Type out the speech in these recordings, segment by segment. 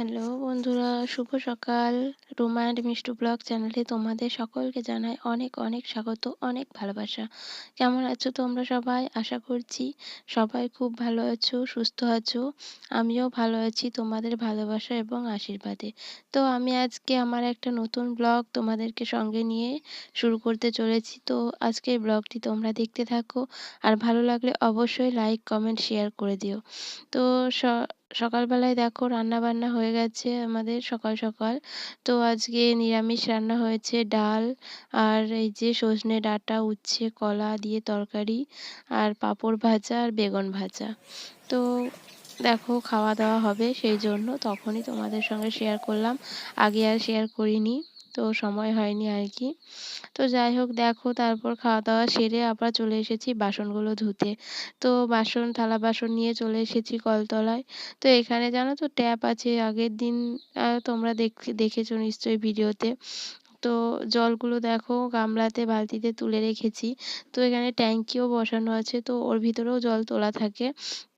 Hello বন্ধুরা, শুভ সকাল। Ruma and Mishtu blog চ্যানেলে তোমাদের সকলকে জানাই অনেক অনেক স্বাগত, অনেক ভালোবাসা। কেমন আছো তোমরা সবাই? আশা করছি সবাই খুব ভালো আছো, সুস্থ আছো। আমিও ভালো আছি তোমাদের ভালোবাসা এবং আশীর্বাদে। তো আমি আজকে আমার একটা নতুন ব্লগ তোমাদেরকে সঙ্গে নিয়ে শুরু করতে চলেছি। তো আজকের ব্লগটি তোমরা দেখতে থাকো। আর ভালো লাগলে অবশ্যই লাইক, কমেন্ট, শেয়ার করে দিও। তো সকালবেলায় দেখো রান্না বান্না হয়ে গেছে আমাদের সকাল সকাল। তো আজকে নিরামিষ রান্না হয়েছে ডাল আর এই যে সজনে ডাটা, উচ্ছে, কলা দিয়ে তরকারি আর পাঁপড় ভাজা আর বেগুন ভাজা। তো দেখো খাওয়া দাওয়া হবে সেই জন্য, তখনই তোমাদের সঙ্গে শেয়ার করলাম। আগে আর শেয়ার করিনি। তো সময় হয়নি আর কি তো যাই হোক দেখো তারপর খাওয়া দাওয়া সেরে আবার চলে এসেছি বাসনগুলো ধুতে। তো বাসন, থালা বাসন নিয়ে চলে এসেছি কলতলায়। তো এখানে জানো তো ট্যাপ আছে আগের দিন তোমরা দেখ, দেখেছ নিশ্চয়ই ভিডিওতে। তো জলগুলো দেখো গামলাতে, বালতিতে তুলে রেখেছি। তো এখানে ট্যাঙ্কিও বসানো আছে, তো ওর ভিতরেও জল তোলা থাকে।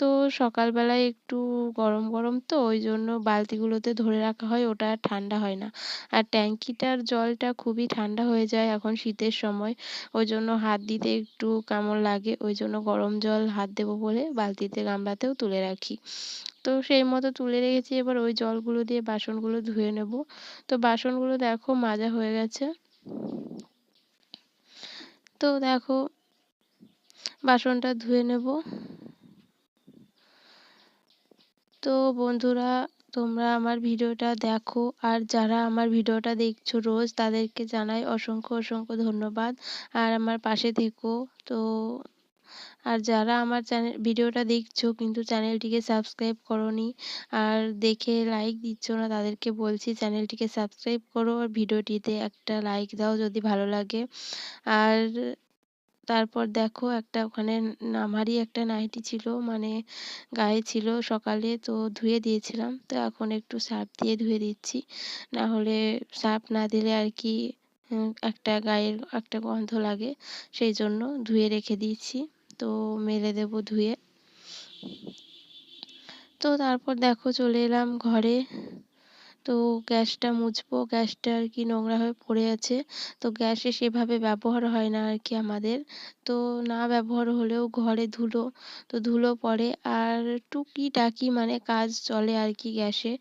তো সকালবেলায় একটু গরম গরম তো, ওই জন্য বালতিগুলোতে ধরে রাখা হয়, ওটা আর ঠান্ডা হয় না। আর ট্যাঙ্কিটার জলটা খুবই ঠান্ডা হয়ে যায় এখন শীতের সময়, ওই জন্য হাত দিতে একটু কেমন লাগে, ওই জন্য গরম জল হাত দেবো বলে বালতিতে, গামলাতেও তুলে রাখি। তো সেই মতো তুলে রেখেছি। এবার ওই জলগুলো দিয়ে বাসনগুলো ধুয়ে নেব। তো বাসনগুলো দেখো মাজা হয়ে গেছে। তো দেখো বাসনটা ধুয়ে নেব। তো বন্ধুরা, তোমরা আমার ভিডিওটা দেখো। আর যারা আমার ভিডিওটা দেখছ রোজ, তাদেরকে জানাই অসংখ্য অসংখ্য ধন্যবাদ। আর আমার পাশে থেকো। তো আর যারা আমার চ্যানেল, ভিডিওটা দেখছ কিন্তু চ্যানেলটিকে সাবস্ক্রাইব করনি, আর দেখে লাইক দিচ্ছ না তাদেরকে বলছি চ্যানেলটিকে সাবস্ক্রাইব করো আর ভিডিওটিতে একটা লাইক দাও যদি ভালো লাগে। আর তারপর দেখো একটা ওখানে আমারই একটা নাইটি ছিল মানে গায়ে ছিল সকালে তো ধুয়ে দিয়েছিলাম, তো এখন একটু সার্ফ দিয়ে ধুয়ে দিচ্ছি, না হলে সার্ফ না দিলে আর কি একটা গায়ের একটা গন্ধ লাগে, সেই জন্য ধুয়ে রেখে দিয়েছি। তো মেলে দেবো ধুয়ে। তো তারপর দেখো চলে এলাম ঘরে। তো গ্যাসটা মুছবো। গ্যাসটা আর কি নোংরা হয়ে পড়ে আছে। তো গ্যাসে সেভাবে ব্যবহার হয় না আর কি আমাদের। তো না ব্যবহার হলেও ঘরে ধুলো, তো ধুলো পড়ে আর টুকিটাকি মানে কাজ চলে আর কি গ্যাসে।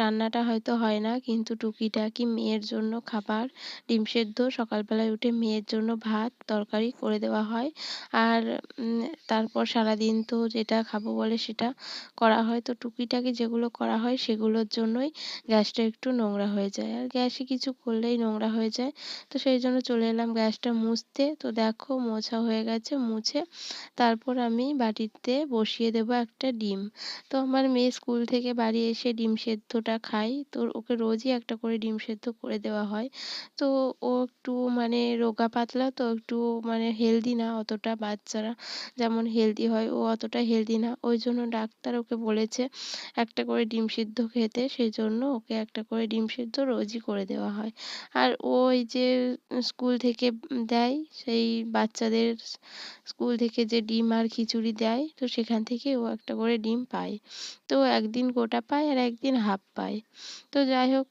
রান্নাটা হয়তো হয় না, কিন্তু টুকিটাকি মেয়ের জন্য খাবার, ডিম সেদ্ধ, সকালবেলায় উঠে মেয়ের জন্য ভাত, তরকারি করে দেওয়া হয়। আর তারপর সারাদিন তো যেটা খাব বলে সেটা করা হয়। তো টুকিটাকি যেগুলো করা হয় সেগুলোর জন্যই গ্যাসটা একটু নোংরা হয়ে যায়। আর গ্যাসে কিছু করলেই নোংরা হয়ে যায়। তো সেই জন্য চলে এলাম গ্যাসটা মুছতে। তো দেখো মোছা হয়ে গেছে, মুছে তারপর আমি বাটিতে বসিয়ে দেব একটা ডিম। তো আমার মেয়ে স্কুল থেকে বাড়ি এসে ডিম সেদ্ধটা খায়। তো ওকে রোজই একটা করে ডিম সেদ্ধ করে দেওয়া হয়। তো ও একটু মানে রোগা পাতলা, তো একটু মানে হেলদি না অতটা বাচ্চারা যেমন হেলদি হয়, ও অতটা হেলদি না। ওই জন্য ডাক্তার ওকে বলেছে একটা করে ডিম সিদ্ধ খেতে সেই জন্য ওকে একটা করে ডিম সিদ্ধ রোজই করে দেওয়া হয়। আর ওই যে স্কুল থেকে দেয়, সেই বাচ্চাদের স্কুল থেকে যে ডিম আর খিচুড়ি দেয়, তো সেখান থেকে ও একটা করে ডিম পায়। তো একদিন গোটা পায় আর একদিন হাফ পায়। তো যাই হোক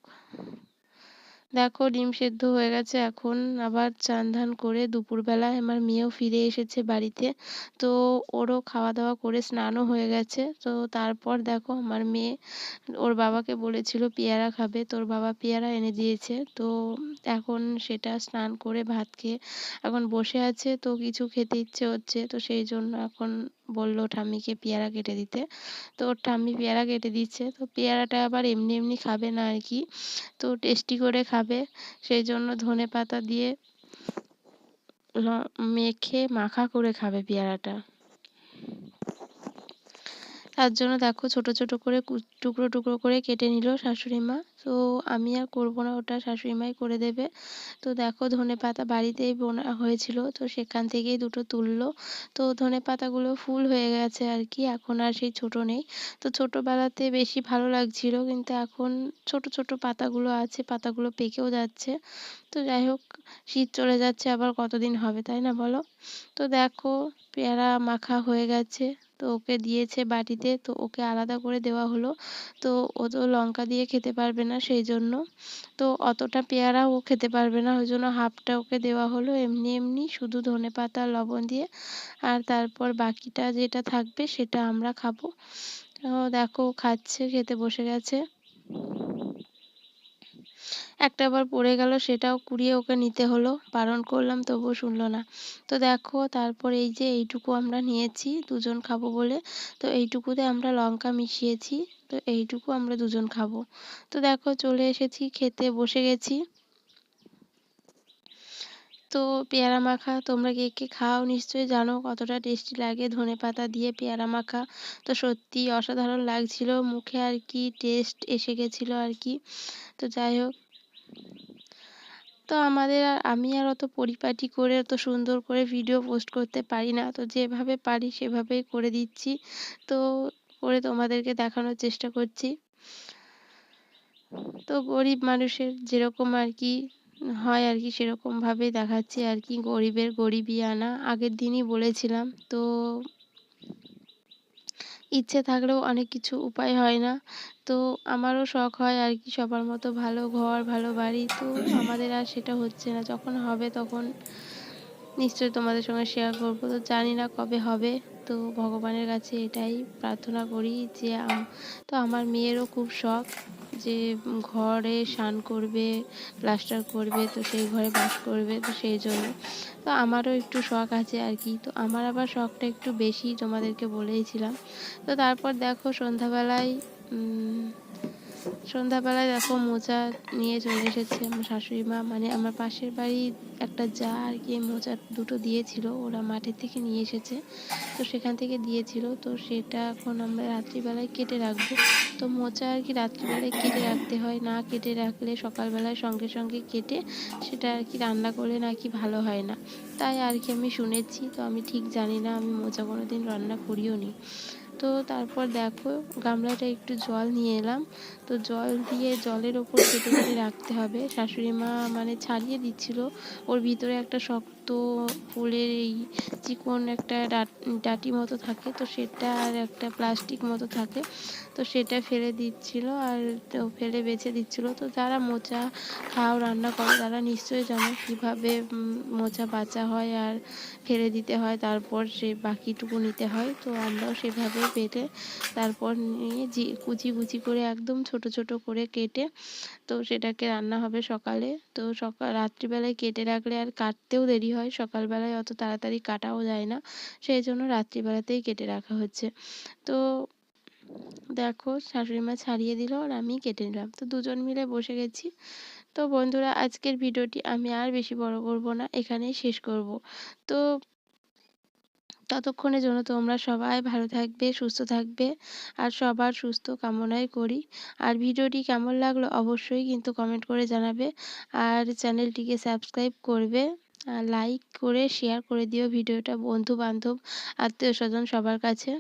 দেখো ডিম সেদ্ধ হয়ে গেছে, এখন আবার চান ধান করে দুপুরবেলায় আমার মেয়েও ফিরে এসেছে বাড়িতে। তো ওরও খাওয়া দাওয়া করে স্নানও হয়ে গেছে। তো তারপর দেখো আমার মেয়ে, ওর বাবাকে বলেছিল পেয়ারা খাবে, তোর বাবা পেয়ারা এনে দিয়েছে। তো এখন সেটা স্নান করে ভাত খেয়ে এখন বসে আছে, তো কিছু খেতে ইচ্ছে হচ্ছে। তো সেই জন্য এখন বলল ঠাম্মিকে পেয়ারা কেটে দিতে। তো ওর ঠাম্মি পেয়ারা কেটে দিচ্ছে। তো পেয়ারাটা আবার এমনি এমনি খাবে না আর কি। তো টেস্টি করে খাবে। সেই জন্য ধনে পাতা দিয়ে মেখে মাখা করে খাবে পেয়ারাটা। তার জন্য দেখো ছোট ছোট করে টুকরো টুকরো করে কেটে নিল শাশুড়ি মা। তো আমি আর করব না, ওটা শাশুড়ি মাই করে দেবে। তো দেখো ধনে পাতা বাড়িতেই বোনা, হয়েছিল। তো সেখান থেকেই দুটো তুললো। তো ধনে পাতাগুলো ফুল হয়ে গেছে আর কি, এখন আর সেই ছোট নেই। তো ছোটোবেলাতে বেশি ভালো লাগছিল, কিন্তু এখন ছোট ছোট পাতাগুলো আছে, পাতাগুলো পেকেও যাচ্ছে। তো যাই হোক, শীত চলে যাচ্ছে, আবার কতদিন হবে, তাই না বলো? তো দেখো, পেয়ারা মাখা হয়ে গেছে। তো ওকে দিয়েছে বাটিতে, তো ওকে আলাদা করে দেওয়া হলো। তো ও তো লঙ্কা দিয়ে খেতে পারবে না সেই জন্য। তো অতটা পেয়ারা ও খেতে পারবে না, ওই জন্য হাফটা ওকে দেওয়া হলো এমনি এমনি, শুধু ধনে পাতা, লবণ দিয়ে। আর তারপর বাকিটা যেটা থাকবে সেটা আমরা খাব। দেখো খাচ্ছে, খেতে বসে গেছে। একটা বার পড়ে গেল, সেটাও কুড়িয়ে ওকে নিতে হলো। বারণ করলাম, তবুও শুনলো না। তো দেখো, তারপর এই যে এইটুকু আমরা নিয়েছি, দুজন খাব বলে, তো এইটুকুতে আমরা লঙ্কা মিশিয়েছি, তো এইটুকু আমরা দুজন খাব। তো দেখো, চলে এসেছি, খেতে বসে গেছি। তো পেয়ারা মাখা, তোমরা কে কে খাও নিশ্চয়ই জানো কতটা টেস্টি লাগে ধনে পাতা দিয়ে পেয়ারা মাখা। তো সত্যি অসাধারণ লাগছিল, মুখে আর কি টেস্ট এসে গেছিল আর কি। তো যাই হোক তো আমাদের আর আমি আর অত পরিপাটি করে, অত সুন্দর করে ভিডিও পোস্ট করতে পারি না। তো যেভাবে পারি সেভাবেই করে দিচ্ছি। তো করে তোমাদেরকে দেখানোর চেষ্টা করছি। তো গরিব মানুষের যেরকম আর কি হয় আর কি সেরকমভাবেই দেখাচ্ছি আর কি। গরিবের গরিবই আনা আগের দিনই বলেছিলাম। তো ইচ্ছে থাকলেও অনেক কিছু উপায় হয় না। তো আমারও শখ হয় আর কি সবার মতো ভালো ঘর, ভালো বাড়ি। তো আমাদের আর সেটা হচ্ছে না। যখন হবে তখন নিশ্চয়ই তোমাদের সঙ্গে শেয়ার করব। তো জানি না কবে হবে। তো ভগবানের কাছে এটাই প্রার্থনা করি যে তো আমার মেয়েরও খুব শখ। যে ঘরে স্নান করবে, প্লাস্টার করবে, তো সেই ঘরে বাস করবে, তো সেই জন্য। তো আমারও একটু শখ আছে আর কি। তো আমার আবার শখটা একটু বেশি তোমাদেরকে বলেইছিলাম। তো তারপর দেখো সন্ধ্যাবেলায় সন্ধ্যাবেলায় দেখো মোজা নিয়ে চলে এসেছে আমার শাশুড়ি মা। মানে আমার পাশের বাড়ি একটা যা আর কি মোজা দুটো দিয়েছিল, ওরা মাঠের থেকে নিয়ে এসেছে। তো সেখান থেকে দিয়েছিল, তো সেটা এখন আমরা রাত্রিবেলায় কেটে রাখব। তো মোচা আর কি রাত্রিবেলায় কেটে রাখতে হয়, না কেটে রাখলে সকালবেলায় সঙ্গে সঙ্গে কেটে সেটা আর কি রান্না করলে নাকি ভালো হয় না। তাই আর কি আমি শুনেছি, তো আমি ঠিক জানি না, আমি মোচা কোনো দিন রান্না করিও নি। তো তারপর দেখো গামলাটা একটু জল নিয়ে এলাম। তো জল দিয়ে জলের ওপর কেটে কেটে রাখতে হবে। শাশুড়ি মা মানে ছাড়িয়ে দিচ্ছিল। ওর ভিতরে একটা শক্ত ফুলের এই চিকন একটা ডাটি মতো থাকে, তো সেটা আর একটা প্লাস্টিক মতো থাকে, তো সেটা ফেলে দিচ্ছিল আর তো ফেলে বেছে দিচ্ছিল। তো যারা মোচা খাও, রান্না করে, তারা নিশ্চয়ই জানো কীভাবে মোচা বাছা হয় আর ফেলে দিতে হয়, তারপর সে বাকিটুকু নিতে হয়। তো আমরাও সেভাবে পেটে তারপর নিয়ে কুচি কুচি করে একদম ছোট ছোট করে কেটে, তো সেটাকে রান্না হবে সকালে। তো সকাল রাত্রিবেলায় কেটে রাখলে আর কাটতেও দেরি হয় সকালবেলায় অত তাড়াতাড়ি কাটাও যায় না। সেই জন্য রাত্রিবেলাতেই কেটে রাখা হচ্ছে। তো দেখো, শাশুড়ি মা ছাড়িয়ে দিল আর আমি কেটে নিলাম। তো দুজন মিলে বসে গেছি। তো বন্ধুরা, আজকের ভিডিওটি আমি আর বেশি বড় করব না, এখানেই শেষ করব। তো ততক্ষণের জন্য তোমরা সবাই ভালো থাকবে, সুস্থ থাকবে আর সবার সুস্থ কামনাই করি। আর ভিডিওটি কেমন লাগল অবশ্যই কিন্তু কমেন্ট করে জানাবে। আর চ্যানেলটিকে সাবস্ক্রাইব করবে। লাইক করে শেয়ার করে দিও ভিডিওটা বন্ধু বান্ধব আত্মীয় স্বজন সবার কাছে।